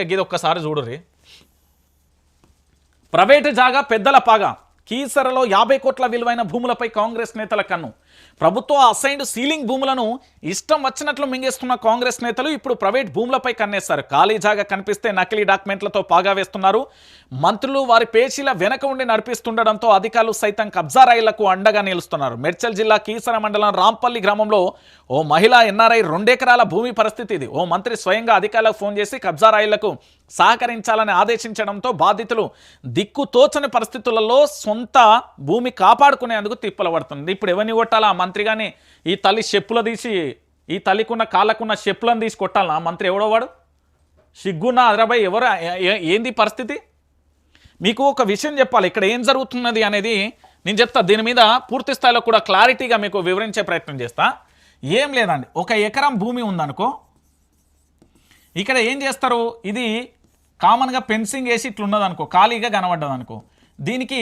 ఇది ఒక్కసారి చూడుర్రి. ప్రైవేటు జాగా పెద్దల పాగా. కీసరలో యాభై కోట్ల విలువైన భూములపై కాంగ్రెస్ నేతల కన్ను. ప్రభుత్వ అసైన్డ్ సీలింగ్ భూములను ఇష్టం వచ్చినట్లు మింగేస్తున్న కాంగ్రెస్ నేతలు ఇప్పుడు ప్రైవేట్ భూములపై కన్నేస్తారు ఖాళీ జాగా కనిపిస్తే నకిలీ డాక్యుమెంట్లతో పాగా వేస్తున్నారు. మంత్రులు వారి పేచీల వెనక ఉండి నడిపిస్తుండడంతో అధికారులు సైతం కబ్జా రైళ్ళకు అండగా నిలుస్తున్నారు. మెడ్చల్ జిల్లా కీసర మండలం రాంపల్లి గ్రామంలో ఓ మహిళా ఎన్ఆర్ఐ రెండెకరాల భూమి పరిస్థితి ఇది. ఓ మంత్రి స్వయంగా అధికారులకు ఫోన్ చేసి కబ్జా రైళ్ళకు సహకరించాలని ఆదేశించడంతో బాధితులు దిక్కు తోచని పరిస్థితులలో సొంత భూమి కాపాడుకునేందుకు తిప్పలు పడుతుంది ఇప్పుడు ఎవరిని కొట్టాలా? మంత్రి కానీ ఈ తల్లి చెప్పులు తీసి ఈ తల్లికున్న కాళ్ళకున్న చెప్పులను తీసి కొట్టాలనా మంత్రి ఎవడో వాడు? సిగ్గున్న అదరాబాయ్ ఎవరు? ఏంది పరిస్థితి? మీకు ఒక విషయం చెప్పాలి. ఇక్కడ ఏం జరుగుతున్నది అనేది నేను చెప్తా. దీని మీద పూర్తి స్థాయిలో కూడా క్లారిటీగా మీకు వివరించే ప్రయత్నం చేస్తా. ఏం లేదండి. ఒక ఎకరం భూమి ఉందనుకో ఇక్కడ ఏం చేస్తారు? ఇది కామన్గా పెన్సింగ్ వేసి ఇట్లున్నది అనుకో ఖాళీగా కనబడ్డదనుకో దీనికి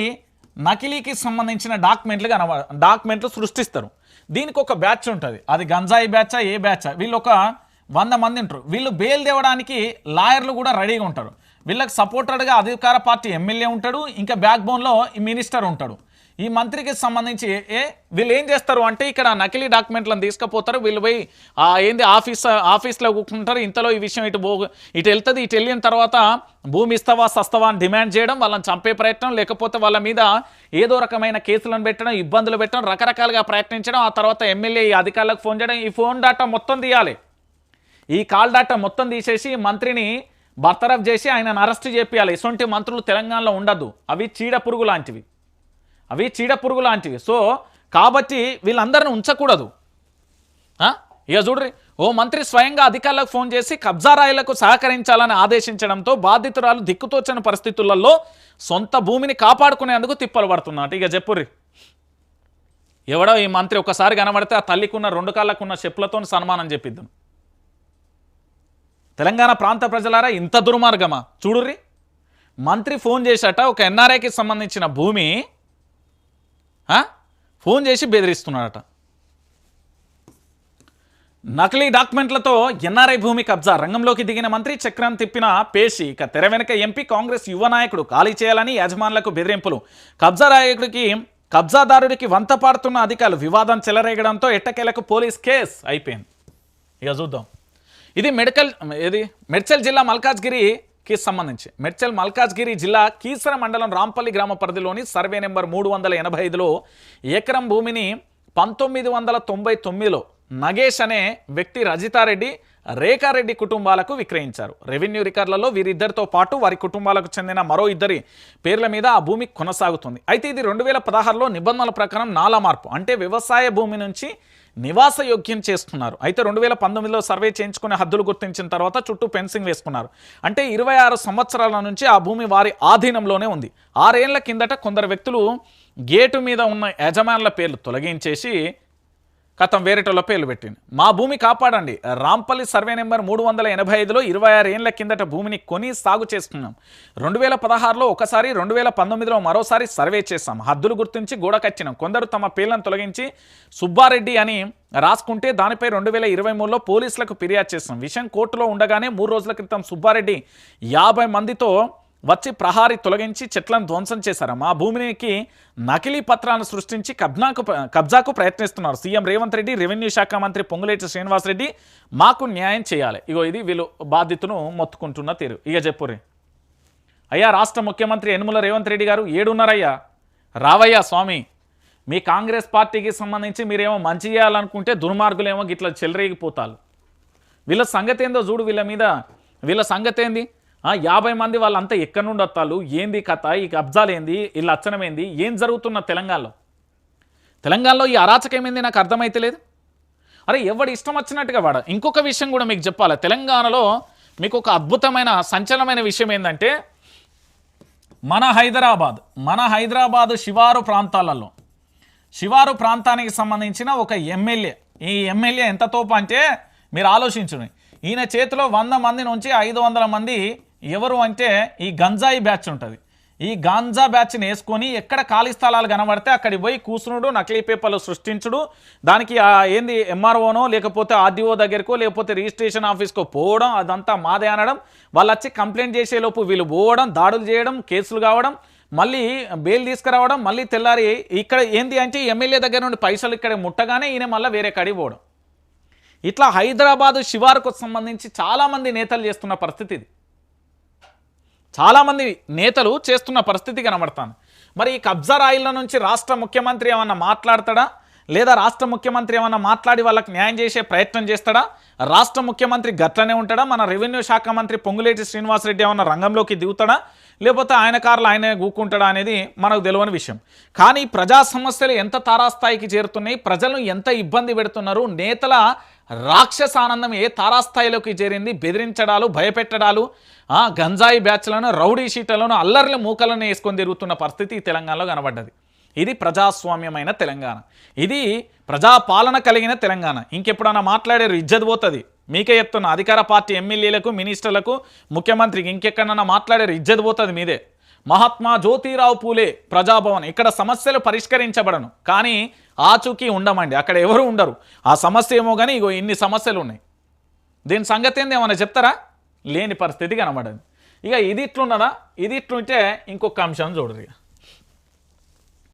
నకిలీకి సంబంధించిన డాక్యుమెంట్లు కనబ డాక్యుమెంట్లు సృష్టిస్తారు. దీనికి ఒక బ్యాచ్ ఉంటుంది. అది గంజాయి బ్యాచా ఏ బ్యాచా? వీళ్ళు ఒక వంద మంది ఉంటారు. వీళ్ళు బెయిల్ తేవడానికి లాయర్లు కూడా రెడీగా ఉంటారు. వీళ్ళకి సపోర్టెడ్గా అధికార పార్టీ ఎమ్మెల్యే ఉంటాడు. ఇంకా బ్యాక్ బోన్లో ఈ మినిస్టర్ ఉంటాడు. ఈ మంత్రికి సంబంధించి ఏ వీళ్ళు ఏం చేస్తారు అంటే ఇక్కడ నకిలీ డాక్యుమెంట్లను తీసుకుపోతారు. వీళ్ళు పోయి ఆ ఏంది ఆఫీస్ ఆఫీస్లో కూర్చుంటారు. ఇంతలో ఈ విషయం ఇటు పో ఇటు వెళ్తుంది. ఇటు వెళ్ళిన తర్వాత భూమి ఇస్తావా సస్తవా అని డిమాండ్ చేయడం వాళ్ళని చంపే ప్రయత్నం లేకపోతే వాళ్ళ మీద ఏదో రకమైన కేసులను పెట్టడం ఇబ్బందులు పెట్టడం రకరకాలుగా ప్రయత్నించడం ఆ తర్వాత ఎమ్మెల్యే ఈ అధికారులకు ఫోన్ చేయడం ఈ ఫోన్ డాటా మొత్తం తీయాలి. ఈ కాల్ డాటా మొత్తం తీసేసి మంత్రిని బర్తరఫ్ చేసి ఆయనను అరెస్ట్ చేపియాలి. ఇటువంటి మంత్రులు తెలంగాణలో ఉండదు అవి చీడ పురుగు లాంటివి. అవి చీడపురుగు లాంటివి. సో కాబట్టి వీళ్ళందరిని ఉంచకూడదు. ఇక చూడ్రి ఓ మంత్రి స్వయంగా అధికారులకు ఫోన్ చేసి కబ్జారాయిలకు సహకరించాలని ఆదేశించడంతో బాధితురాలు దిక్కుతోచని పరిస్థితులలో సొంత భూమిని కాపాడుకునేందుకు తిప్పలు పడుతున్నట్టు ఇక చెప్పుర్రి. ఎవడో ఈ మంత్రి ఒకసారి కనబడితే ఆ తల్లికున్న రెండు కాళ్ళకున్న చెప్పులతో సన్మానం చెప్పిద్దాం. తెలంగాణ ప్రాంత ప్రజలారా ఇంత దుర్మార్గమా? చూడుర్రి. మంత్రి ఫోన్ చేశాట ఒక ఎన్ఆర్ఐకి సంబంధించిన భూమి ఫోన్ చేసి బెదిరిస్తున్నాడట. నకిలీ డాక్యుమెంట్లతో ఎన్ఆర్ఐ భూమి కబ్జా రంగంలోకి దిగిన మంత్రి చక్రం తిప్పిన పేషి ఇక తెర వెనుక ఎంపీ కాంగ్రెస్ యువ నాయకుడు ఖాళీ చేయాలని యజమానులకు బెదిరింపులు. కబ్జా నాయకుడికి కబ్జాదారుడికి వంత పాడుతున్న అధికారులు వివాదం చెలరేగడంతో ఎట్టకేలకు పోలీస్ కేస్ అయిపోయింది. ఇక చూద్దాం. ఇది మెడికల్ ఇది మెడ్చల్ జిల్లా మల్కాజ్గిరి కి సంబంధించి. మెడ్చల్ మల్కాజ్గిరి జిల్లా కీసర మండలం రాంపల్లి గ్రామ పరిధిలోని సర్వే నెంబర్ మూడు వందల ఎనభై ఐదులో ఎకరం భూమిని పంతొమ్మిది వందల తొంభై తొమ్మిదిలో నగేష్ అనే వ్యక్తి రజితారెడ్డి రేఖారెడ్డి కుటుంబాలకు విక్రయించారు. రెవెన్యూ రికార్డులలో వీరిద్దరితో పాటు వారి కుటుంబాలకు చెందిన మరో ఇద్దరి పేర్ల మీద ఆ భూమి కొనసాగుతుంది. అయితే ఇది రెండు వేల పదహారులో నిబంధనల ప్రకారం నాలా మార్పు. అంటే వ్యవసాయ భూమి నుంచి నివాస యోగ్యం చేస్తున్నారు. అయితే రెండు వేల పంతొమ్మిదిలో సర్వే చేయించుకునే హద్దులు గుర్తించిన తర్వాత చుట్టూ ఫెన్సింగ్ వేసుకున్నారు. అంటే ఇరవై ఆరు సంవత్సరాల నుంచి ఆ భూమి వారి ఆధీనంలోనే ఉంది. ఆరేళ్ళ కిందట కొందరు వ్యక్తులు గేటు మీద ఉన్న యజమానుల పేర్లు తొలగించేసి కథం వేరేటోళ్ళ పేర్లు పెట్టింది. మా భూమి కాపాడండి. రాంపల్లి సర్వే నెంబర్ మూడు వందల ఎనభై ఐదులో ఇరవై ఆరు ఏళ్ళ కిందట భూమిని కొని సాగు చేసుకున్నాం రెండు వేల పదహారులో ఒకసారి రెండు వేల పంతొమ్మిదిలో మరోసారి సర్వే చేస్తాం హద్దులు గుర్తించి గోడ కచ్చినాం కొందరు తమ పేర్లను తొలగించి సుబ్బారెడ్డి అని రాసుకుంటే దానిపై రెండు వేల ఇరవై మూడులో పోలీసులకు ఫిర్యాదు చేస్తాం విషయం కోర్టులో ఉండగానే మూడు రోజుల క్రితం సుబ్బారెడ్డి యాభై మందితో వచ్చి ప్రహారి తొలగించి చెట్లను ధ్వంసం చేశారు. మా భూమికి నకిలీ పత్రాలను సృష్టించి కబ్జాకు కబ్జాకు ప్రయత్నిస్తున్నారు. సీఎం రేవంత్ రెడ్డి రెవెన్యూ శాఖ మంత్రి పొంగులేటి శ్రీనివాసరెడ్డి మాకు న్యాయం చేయాలి. ఇగో ఇది వీళ్ళు బాధ్యతను మొత్తుకుంటున్న తీరు. ఇక చెప్పుర్రి. అయ్యా రాష్ట్ర ముఖ్యమంత్రి యనుమల రేవంత్ రెడ్డి గారు ఏడున్నారయ్యా? రావయ్యా స్వామి మీ కాంగ్రెస్ పార్టీకి సంబంధించి మీరేమో మంచి చేయాలనుకుంటే దుర్మార్గులేమో గిట్ల చెలరేగిపోతారు. వీళ్ళ సంగతి ఏందో చూడు వీళ్ళ మీద. వీళ్ళ సంగతి ఏంది యాభై మంది వాళ్ళంతా ఎక్కడి నుండి వస్తారు? ఏంది కథ? ఈ కబ్జాలు ఏంది? వీళ్ళ అచ్చనం ఏంది? ఏం జరుగుతున్న తెలంగాణలో? తెలంగాణలో ఈ అరాచకం ఏంది? నాకు అర్థమైతలేదు అరే ఎవడు ఇష్టం వచ్చినట్టుగా వాడ? ఇంకొక విషయం కూడా మీకు చెప్పాలి. తెలంగాణలో మీకు ఒక అద్భుతమైన సంచలనమైన విషయం ఏంటంటే మన హైదరాబాద్ మన హైదరాబాద్ శివారు ప్రాంతాలలో శివారు ప్రాంతానికి సంబంధించిన ఒక ఎమ్మెల్యే ఈ ఎమ్మెల్యే ఎంత తోపు అంటే మీరు ఆలోచించండి ఈయన చేతిలో వంద మంది నుంచి ఐదు వందల మంది ఎవరు అంటే ఈ గంజాయి బ్యాచ్ ఉంటుంది. ఈ గాంజా బ్యాచ్ని వేసుకొని ఎక్కడ ఖాళీ స్థలాలు కనబడితే అక్కడికి పోయి కూసునుడు నకిలీ పేపర్లు సృష్టించుడు దానికి ఏంది ఎంఆర్ఓనో లేకపోతే ఆర్డీఓ దగ్గరకో లేకపోతే రిజిస్ట్రేషన్ ఆఫీస్కో పోవడం అదంతా మాదే అనడం వాళ్ళు వచ్చి కంప్లైంట్ చేసేలోపు వీళ్ళు పోవడం దాడులు చేయడం కేసులు కావడం మళ్ళీ బెయిల్ తీసుకురావడం మళ్ళీ తెల్లారి ఇక్కడ ఏంది అంటే ఎమ్మెల్యే దగ్గర నుండి పైసలు ఇక్కడ ముట్టగానే ఈయన మళ్ళీ వేరే కడిగి పోవడం. ఇట్లా హైదరాబాదు శివారుకు సంబంధించి చాలామంది నేతలు చేస్తున్న పరిస్థితి ఇది. చాలామంది నేతలు చేస్తున్న పరిస్థితి కనబడతాను. మరి ఈ కబ్జా రాయిల నుంచి రాష్ట్ర ముఖ్యమంత్రి ఏమన్నా మాట్లాడతాడా? లేదా రాష్ట్ర ముఖ్యమంత్రి ఏమన్నా మాట్లాడి వాళ్ళకి న్యాయం చేసే ప్రయత్నం చేస్తాడా? రాష్ట్ర ముఖ్యమంత్రి గట్లనే ఉంటాడా? మన రెవెన్యూ శాఖ మంత్రి పొంగులేటి శ్రీనివాసరెడ్డి ఏమన్నా రంగంలోకి దిగుతాడా? లేకపోతే ఆయన కార్లు ఆయనే గూక్కుంటాడా అనేది మనకు తెలియని విషయం. కానీ ప్రజా సమస్యలు ఎంత తారాస్థాయికి చేరుతున్నాయి? ప్రజలను ఎంత ఇబ్బంది పెడుతున్నారు? నేతల రాక్షస ఆనందం ఏ తారాస్థాయిలోకి చేరింది? బెదిరించడాలు భయపెట్టడాలు గంజాయి బ్యాచ్లను రౌడీ షీటలను అల్లర్ల మూకలను వేసుకొని తిరుగుతున్న పరిస్థితి తెలంగాణలో కనబడ్డది. ఇది ప్రజాస్వామ్యమైన తెలంగాణ. ఇది ప్రజాపాలన కలిగిన తెలంగాణ. ఇంకెప్పుడన్నా మాట్లాడారు ఇజ్జత్ పోతుంది. మీకే చెప్తున్నా అధికార పార్టీ ఎమ్మెల్యేలకు మినిస్టర్లకు ముఖ్యమంత్రికి ఇంకెక్కడన్నా మాట్లాడారు ఇజ్జత్ పోతుంది మీదే. మహాత్మా జ్యోతిరావు పూలే ప్రజాభవన్. ఇక్కడ సమస్యలు పరిష్కరించబడను. కానీ ఆచూకీ ఉండమండి. అక్కడ ఎవరు ఉండరు. ఆ సమస్య ఏమో కానీ ఇగో ఇన్ని సమస్యలు ఉన్నాయి దీని సంగతి ఏంది? ఏమైనా చెప్తారా? లేని పరిస్థితి కనబడండి ఇక ఇది ఇట్లున్నదా? ఇది ఇట్లుంటే ఇంకొక అంశం చూడదు ఇక